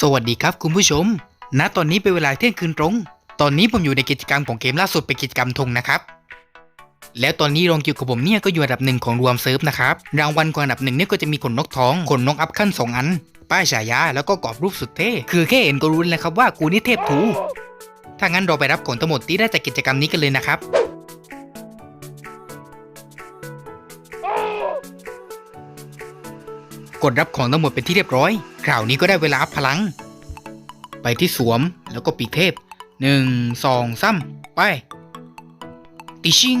สวัสดีครับคุณผู้ชม ณ ตอนนี้เป็นเวลาเที่ยงคืนตรง ตอนนี้ผมอยู่ในกิจกรรมของเกมล่าสุดเป็นกิจกรรมธงนะครับ แล้วตอนนี้รองคิวกับผมเนี่ยก็อยู่อันดับหนึ่งของรวมเซิร์ฟนะครับ รางวัลของอันดับหนึ่งเนี่ยก็จะมีขนนกทองขนนกอัพขั้นสองอัน ป้ายฉายา แล้วก็กรอบรูปสุดเท่ คือแค่เห็นก็รู้เลยครับว่ากูนี่เทพทูถ้างั้นเราไปรับของทั้งหมดที่ได้จากกิจกรรมนี้กันเลยนะครับ กดรับของทั้งหมดเป็นที่เรียบร้อย คราวนี้ก็ได้เวลาพลัง ไปที่สวมแล้วก็ปีกเทพหนึ่งสองซ้ำไปติชิง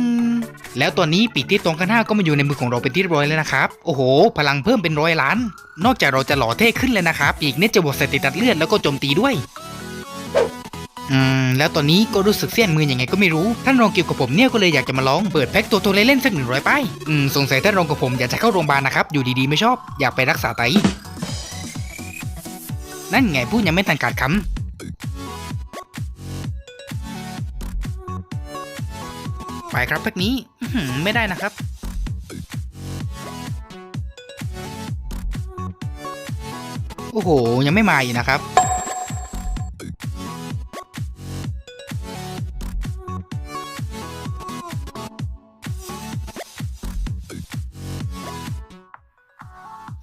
แล้วตอนนี้ปีกที่ตรงกันห้าก็มาอยู่ในมือของเราเป็นที่เรียบร้อยแล้วนะครับ โอ้โห พลังเพิ่มเป็นร้อยล้าน นอกจากเราจะหล่อเท่ขึ้นเลยนะครับปีกเนี่ยจะบวกสถิติตัดเลือดแล้วก็โจมตีด้วย อืมแล้วตอนนี้ก็รู้สึกเสี้ยนมือยังไงก็ไม่รู้ ท่านรองเกี่ยวกับผมเนี่ยก็เลยอยากจะมาลองเปิดแพ็กตัวโทรเล่นๆสักหนึ่งร้อยป้ายอืมสงสัยท่านรองกับผมอยากจะเข้าโรงพยาบาลนะครับอยู่ดีๆไม่ชอบอยากไปรักษาไตนั่นไงพูดยังไม่ทันขาดคำไปครับแพ็กนี้ไม่ได้นะครับ โอ้โห ยังไม่มาอีกนะครับ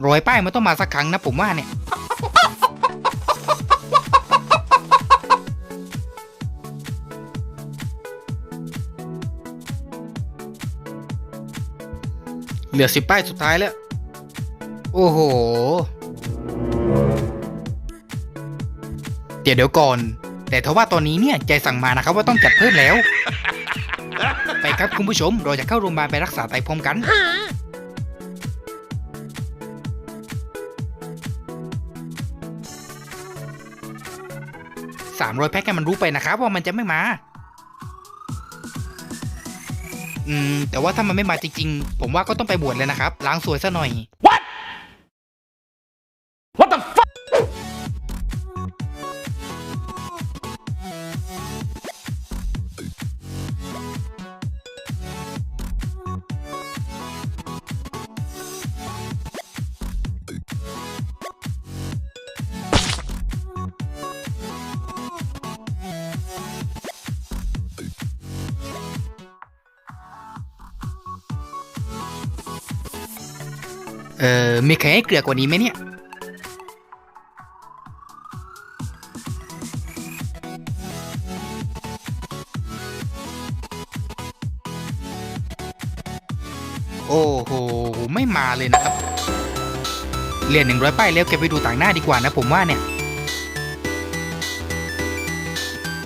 รอยป้ายมันต้องมาสักครั้งนะผมว่าเนี่ย เหลือสิบป้ายสุดท้ายแล้ว โอ้โห เดี๋ยวเดี๋ยวก่อน แต่ทว่าตอนนี้เนี่ยใจสั่งมานะครับว่าต้องจัดเพิ่มแล้ว ไปครับคุณผู้ชมเราจะเข้าโรงพยาบาลไปรักษาไตพร้อมกัน สามร้อยแพ็คให้มันรู้ไปนะครับว่ามันจะไม่มา อืม แต่ว่าถ้ามันไม่มาจริงๆ ผมว่าก็ต้องไปบวชเลยนะครับ ล้างสวยซะหน่อย เออมีใครให้เกลือกว่านี้ไหมเนี่ย โอ้โห ไม่มาเลยนะครับเรียนหนึ่งร้อยป้ายแล้วแกไปดูต่างหน้าดีกว่านะผมว่าเนี่ย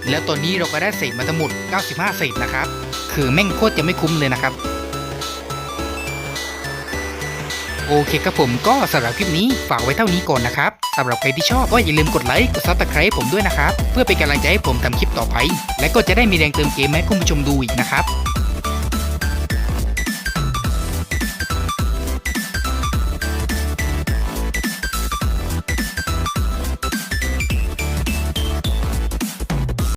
แล้วตอนนี้เราก็ได้เศษมาทั้งหมด 95 เศษนะครับ คือแม่งโคตรจะไม่คุ้มเลยนะครับ โอเคครับผมก็สำหรับคลิปนี้ฝากไว้เท่านี้ก่อนนะครับสำหรับใครที่ชอบก็อย่าลืมกดไลค์กดซับสไครป์ผมด้วยนะครับ เพื่อเป็นกำลังใจให้ผมทำคลิปต่อไป และก็จะได้มีแรงเติมเกมให้คุณผู้ชมดูอีกนะครับ